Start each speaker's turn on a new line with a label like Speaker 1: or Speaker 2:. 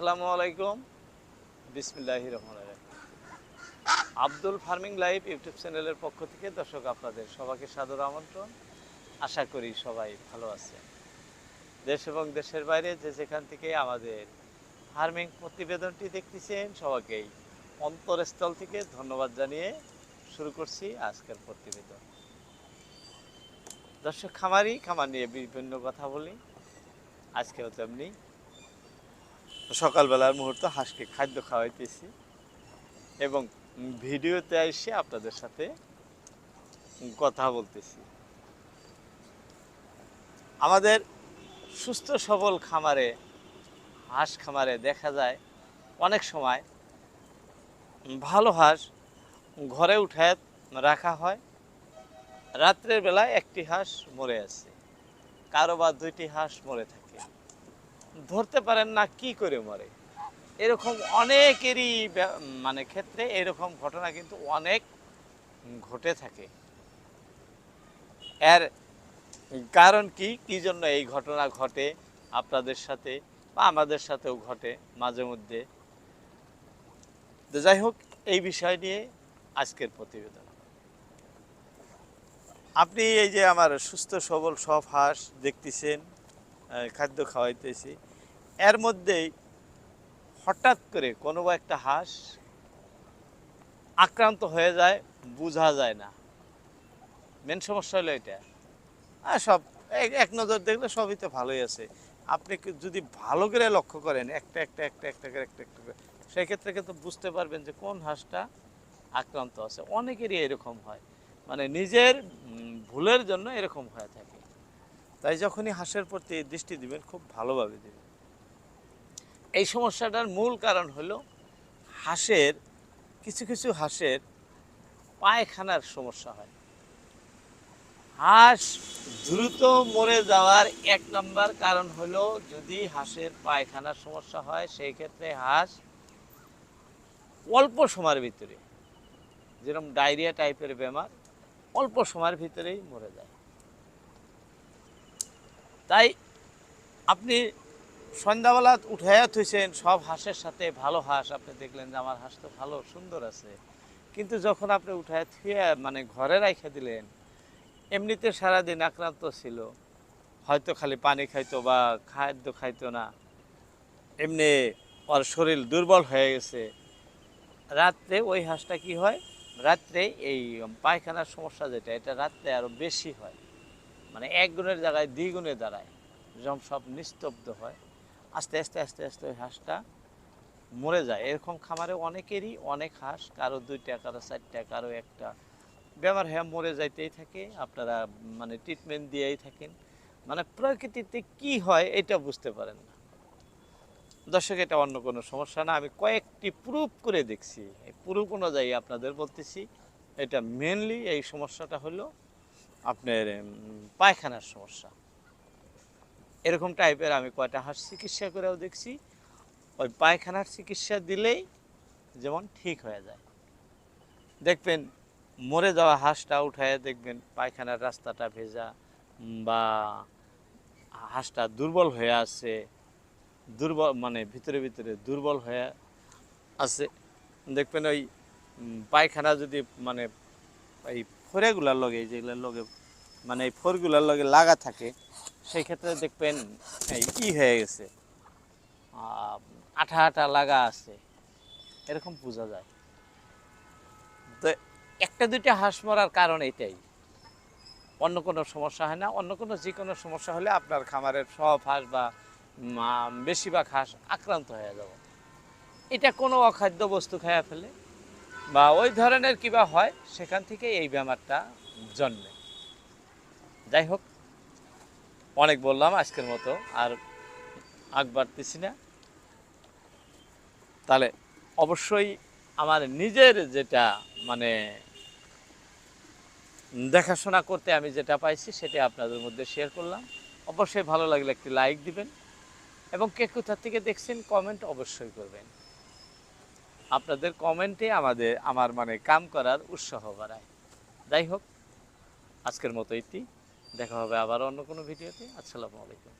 Speaker 1: আসসালামু আলাইকুম। বিসমিল্লাহি রহমান আব্দুল ফার্মিং লাইভ ইউটিউব চ্যানেলের পক্ষ থেকে দর্শক আপনাদের সবাইকে সাদর আমন্ত্রণ। আশা করি সবাই ভালো আছেন। দেশ এবং দেশের বাইরে যে যেখান থেকে আমাদের ফার্মিং প্রতিবেদনটি দেখতেছেন, সবাইকেই অন্তরস্থল থেকে ধন্যবাদ জানিয়ে শুরু করছি আজকের প্রতিবেদন। দর্শক, খামারি, খামার নিয়ে বিভিন্ন কথা বলি। আজকেও তেমনি সকালবেলার মুহূর্ত হাঁসকে খাদ্য খাওয়াইতেছি এবং ভিডিওতে এসে আপনাদের সাথে কথা বলতেছি। আমাদের সুস্থ সবল খামারে, হাঁস খামারে দেখা যায় অনেক সময় ভালো হাঁস ঘরে উঠায় রাখা হয়। রাত্রের বেলায় একটি হাঁস মরে আছে, কারও বা দুইটি হাঁস মরে থাকে। ধরতে পারেন না, কি করে মরে? এরকম অনেকেরই মানে ক্ষেত্রে এরকম ঘটনা কিন্তু অনেক ঘটে থাকে। এর কারণ কি? কি জন্য এই ঘটনা ঘটে? আপনাদের সাথে বা আমাদের সাথেও ঘটে মাঝে মধ্যে। তো যাই হোক, এই বিষয় নিয়ে আজকের প্রতিবেদন। আপনি এই যে আমার সুস্থ, সবল, সব হাঁস দেখতেছেন খাদ্য খাওয়াইতেছি। এর মধ্যেই হঠাৎ করে কোনো একটা হাঁস আক্রান্ত হয়ে যায়, বোঝা যায় না। মেন সমস্যা হলো এটা। আর সব এক- নজর দেখলে সবই তো ভালোই আছে। আপনি যদি ভালো করে লক্ষ্য করেন, একটা একটা একটা একটা করে, একটা একটা করে, সেক্ষেত্রে কিন্তু বুঝতে পারবেন যে কোন হাঁসটা আক্রান্ত আছে। অনেকেরই এরকম হয়। মানে নিজের ভুলের জন্য এরকম হয়ে থাকে। তাই যখনই হাঁসের প্রতি দৃষ্টি দিবেন, খুব ভালোভাবে দিবেন। এই সমস্যাটার মূল কারণ হলো হাঁসের, কিছু কিছু হাঁসের পায়খানার সমস্যা হয়। হাঁস দ্রুত মরে যাওয়ার এক নম্বর কারণ হলো যদি হাঁসের পায়খানার সমস্যা হয়, সেই ক্ষেত্রে হাঁস অল্প সময়ের ভিতরে, যেরকম ডায়রিয়া টাইপের বেমার, অল্প সময়ের ভিতরেই মরে যায়। তাই আপনি সন্ধ্যাবেলা উঠাইয়া থুইছেন, সব হাঁসের সাথে ভালো হাঁস, আপনি দেখলেন যে আমার হাঁস তো ভালো, সুন্দর আছে। কিন্তু যখন আপনি উঠায় থুয়ে মানে ঘরে রাইখে দিলেন, এমনিতে সারাদিন আক্রান্ত ছিল। হয়তো খালি পানি খাইতো বা খাদ্য খাইতো না। এমনি ওর শরীর দুর্বল হয়ে গেছে। রাত্রে ওই হাঁসটা কি হয়? রাত্রে এই পায়খানার সমস্যা যেটা, এটা রাত্রে আরও বেশি হয়। মানে এক গুণের জায়গায় দ্বিগুণে দাঁড়ায়। যখন সব নিস্তব্ধ হয়। আস্তে আস্তে আস্তে আস্তে ওই হাঁসটা মরে যায়। এরকম খামারে অনেকেরই অনেক হাঁস, কারও দুইটা, কারও চারটা, কারও একটা। বেমার হয়ে মরে যাইতেই থাকে, আপনারা মানে ট্রিটমেন্ট দিয়েই থাকেন। মানে প্রকৃতিতে কি হয় এটা বুঝতে পারেন না। দর্শক, এটা অন্য কোনো সমস্যা না। আমি কয়েকটি প্রুফ করে দেখছি। এই প্রুফ অনুযায়ী আপনাদের বলতেছি, এটা মেনলি এই সমস্যাটা হলো আপনার পায়খানার সমস্যা। এরকম টাইপের আমি কয়টা হাঁস চিকিৎসা করেও দেখছি। ওই পায়খানার চিকিৎসা দিলেই যেমন ঠিক হয়ে যায়। দেখবেন মরে যাওয়া হাঁসটা উঠায় দেখবেন পায়খানার রাস্তাটা ভেজা বা হাঁসটা দুর্বল হয়ে আছে, দুর্বল মানে ভিতরে ভিতরে দুর্বল হয়ে আছে। দেখবেন ওই পায়খানা যদি মানে এই ফোরেগুলার লগে যেগুলোর লগে মানে এই ফোরগুলার লগে লাগা থাকে, সেই ক্ষেত্রে দেখবেন ই হয়ে গেছে। আঠা আঠা লাগা আছে। এরকম বোঝা যায়। তো একটা দুইটা হাঁস মরার কারণ এটাই। অন্য কোনো সমস্যা হয় না। অন্য কোনো যে কোনো সমস্যা হলে আপনার খামারের সব হাঁস বা বেশিরভাগ হাঁস আক্রান্ত হয়ে যাব। এটা কোনো অখাদ্য বস্তু খাইয়া ফেলে। বা ওই ধরনের কিবা হয়, সেখান থেকে এই বেমারটা জন্মে। যাই হোক, অনেক বললাম আজকের মতো, আর আগ বাড়তেছি না। তাহলে অবশ্যই আমার নিজের যেটা মানে দেখাশোনা করতে আমি যেটা পাইছি সেটা আপনাদের মধ্যে শেয়ার করলাম। অবশ্যই ভালো লাগলে একটি লাইক দিবেন এবং কে কোথা থেকে দেখছেন কমেন্ট অবশ্যই করবেন। আপনাদের কমেন্টে আমাদের, আমার মানে কাম করার উৎসাহ বাড়ায়। যাই হোক, আজকের মতো এটি। দেখা হবে আবার অন্য কোনো ভিডিওতে। আসসালামু আলাইকুম।